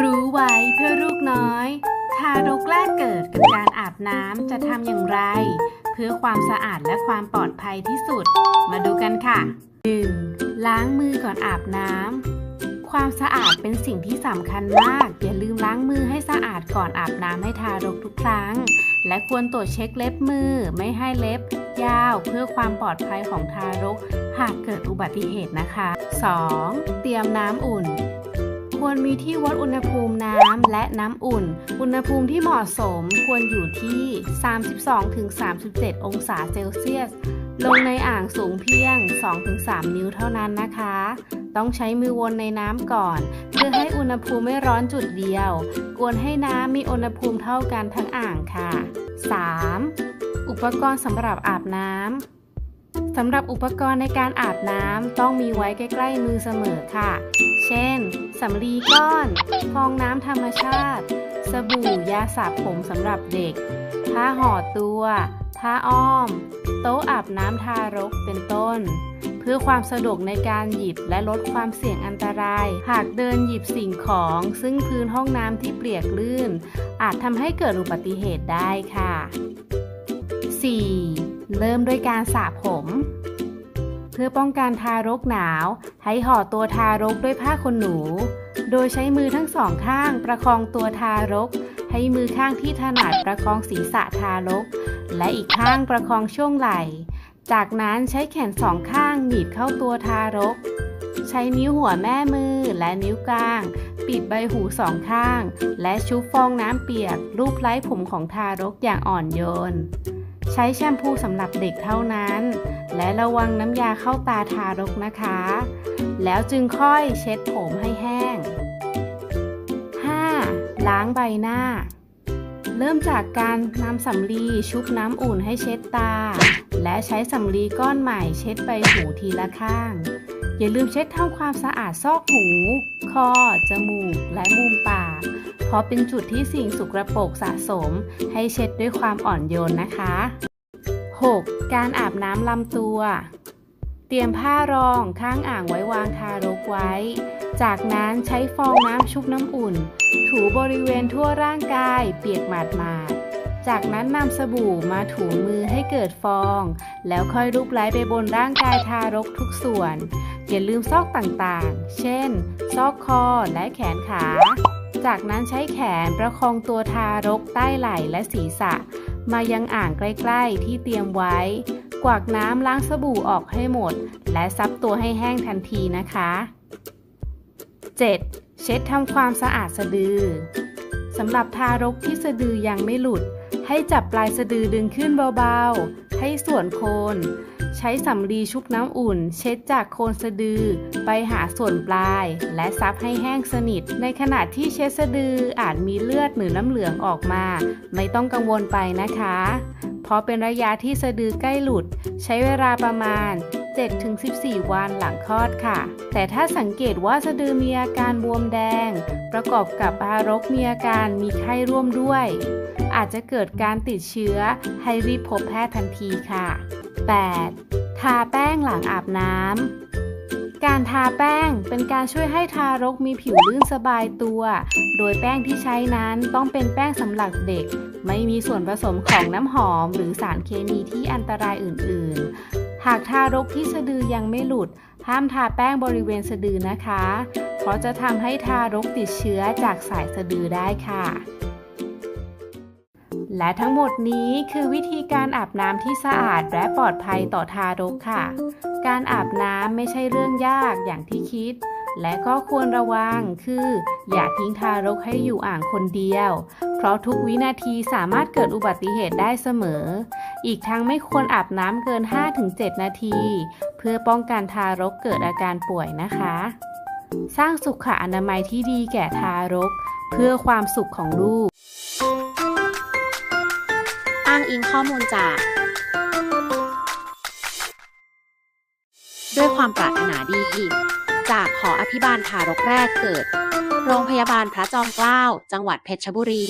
รู้ไว้เพื่อลูกน้อย ทารกแรกเกิดกับการอาบน้ำจะทำอย่างไร เพื่อความสะอาดและความปลอดภัยที่สุด มาดูกันค่ะ 1. ล้างมือก่อนอาบน้ำความสะอาดเป็นสิ่งที่สำคัญมาก อย่าลืมล้างมือให้สะอาดก่อนอาบน้ำให้ทารกทุกครั้ง และควรตรวจเช็คเล็บมือไม่ให้เล็บ ยาวเพื่อความปลอดภัยของทารก หากเกิดอุบัติเหตุนะคะ 2. เตรียมน้ำอุ่น ควรมีที่วัดอุณหภูมิน้ำและน้ำอุ่น อุณหภูมิที่เหมาะสมควรอยู่ที่ 32-37 องศาเซลเซียส ลงในอ่างสูงเพียง 2-3 นิ้วเท่านั้นนะคะ ต้องใช้มือวนในน้ำก่อน เพื่อให้อุณหภูมิไม่ร้อนจุดเดียว กวนให้น้ำมีอุณหภูมิเท่ากันทั้งอ่างค่ะ 3. อุปกรณ์สำหรับอาบน้ำ สำหรับอุปกรณ์ในการอาบน้ำต้องมีไว้ใกล้ ๆ มือเสมอค่ะ เช่น สำลีก้อน ฟองน้ำธรรมชาติ สบู่ยาสระผมสำหรับเด็ก ผ้าห่อตัว ผ้าอ้อม โต๊ะอาบน้ำทารกเป็นต้น เพื่อความสะดวกในการหยิบและลดความเสี่ยงอันตราย หากเดินหยิบสิ่งของ ซึ่งพื้นห้องน้ำที่เปียกลื่น อาจทำให้เกิดอุบัติเหตุได้ค่ะ 4. เริ่มด้วยการสระผม เพื่อป้องกันทารกหนาว ให้ห่อตัวทารกด้วยผ้าขนหนู โดยใช้มือทั้งสองข้างประคองตัวทารก ให้มือข้างที่ถนัดประคองศีรษะทารก และอีกข้างประคองช่วงไหล่ จากนั้นใช้แขนสองข้างหนีบเข้าตัวทารก ใช้นิ้วหัวแม่มือและนิ้วกลาง ปิดใบหูสองข้าง และชุบฟองน้ำเปียกรูปไล้ผมของทารกอย่างอ่อนโยน ใช้แชมพูสำหรับเด็กเท่านั้น และระวังน้ำยาเข้าตาทารกนะคะ แล้วจึงค่อยเช็ดผมให้แห้ง 5. ล้างใบหน้า เริ่มจากการนำสำลีชุบน้ำอุ่นให้เช็ดตา และใช้สำลีก้อนใหม่เช็ดใบหูทีละข้าง อย่าลืมเช็ดทำความสะอาดซอกหู คอ จมูก และมุมปาก ราะเป็นจุดที่สิ่งสุกระปกสะสม ให้เช็ดด้วยความอ่อนโยนนะคะ 6. การอาบน้ำลำตัว เตรียมผ้ารองข้างอ่างไว้วางทารกไว้ จากนั้นใช้ฟองน้ำชุบน้ำอุ่น ถูบริเวณทั่วร่างกายเปียกหมาดๆจากนั้นนำสบู่มาถูมือให้เกิดฟอง แล้วค่อยลูบไล้ไปบนร่างกายทารกทุกส่วน อย่าลืมซอกต่างๆ เช่น ซอกคอและแขนขา จากนั้นใช้แขนประคองตัวทารกใต้ไหล่และศีรษะ มายังอ่างใกล้ๆที่เตรียมไว้ กวากน้ำล้างสบู่ออกให้หมด และซับตัวให้แห้งทันทีนะคะ 7. เช็ดทำความสะอาดสะดือสำหรับทารกที่สะดือยังไม่หลุด ให้จับปลายสะดือดึงขึ้นเบาๆ ให้ส่วนโคน ใช้สำลีชุบน้ำอุ่น เช็ดจากโคนสะดือ ไปหาส่วนปลาย และซับให้แห้งสนิท ในขณะที่เช็ดสะดืออาจมีเลือดหรือน้ำเหลืองออกมา ไม่ต้องกังวลไปนะคะ เพราะเป็นระยะที่สะดือใกล้หลุด ใช้เวลาประมาณ 7-14 วันหลังคลอดค่ะ แต่ถ้าสังเกตว่าสะดือมีอาการบวมแดง ประกอบกับทารกมีอาการมีไข้ร่วมด้วย อาจจะเกิดการติดเชื้อให้รีบพบแพทย์ทันทีค่ะ 8. ทาแป้งหลังอาบน้ำ การทาแป้งเป็นการช่วยให้ทารกมีผิวลื่นสบายตัว โดยแป้งที่ใช้นั้นต้องเป็นแป้งสำหรับเด็ก ไม่มีส่วนผสมของน้ำหอมหรือสารเคมีที่อันตรายอื่น ๆ หากทารกที่สะดือยังไม่หลุด ห้ามทาแป้งบริเวณสะดือนะคะ เพราะจะทำให้ทารกติดเชื้อจากสายสะดือได้ค่ะ และทั้งหมดนี้คือวิธีการอาบน้ำที่สะอาดและปลอดภัยต่อทารกค่ะ การอาบน้ำไม่ใช่เรื่องยากอย่างที่คิด และก็ควรระวังคือ อย่าทิ้งทารกให้อยู่อ่างคนเดียว เพราะทุกวินาทีสามารถเกิดอุบัติเหตุได้เสมอ อีกทั้งไม่ควรอาบน้ำเกิน 5-7 นาที เพื่อป้องกันทารกเกิดอาการป่วยนะคะ สร้างสุขอนามัยที่ดีแก่ทารก เพื่อความสุขของลูก อ้างอิงข้อมูลจาก ด้วยความปรารถนาดีจากขออภิบาลทารกแรกเกิด โรงพยาบาลพระจอมเกล้า จังหวัดเพชรบุรี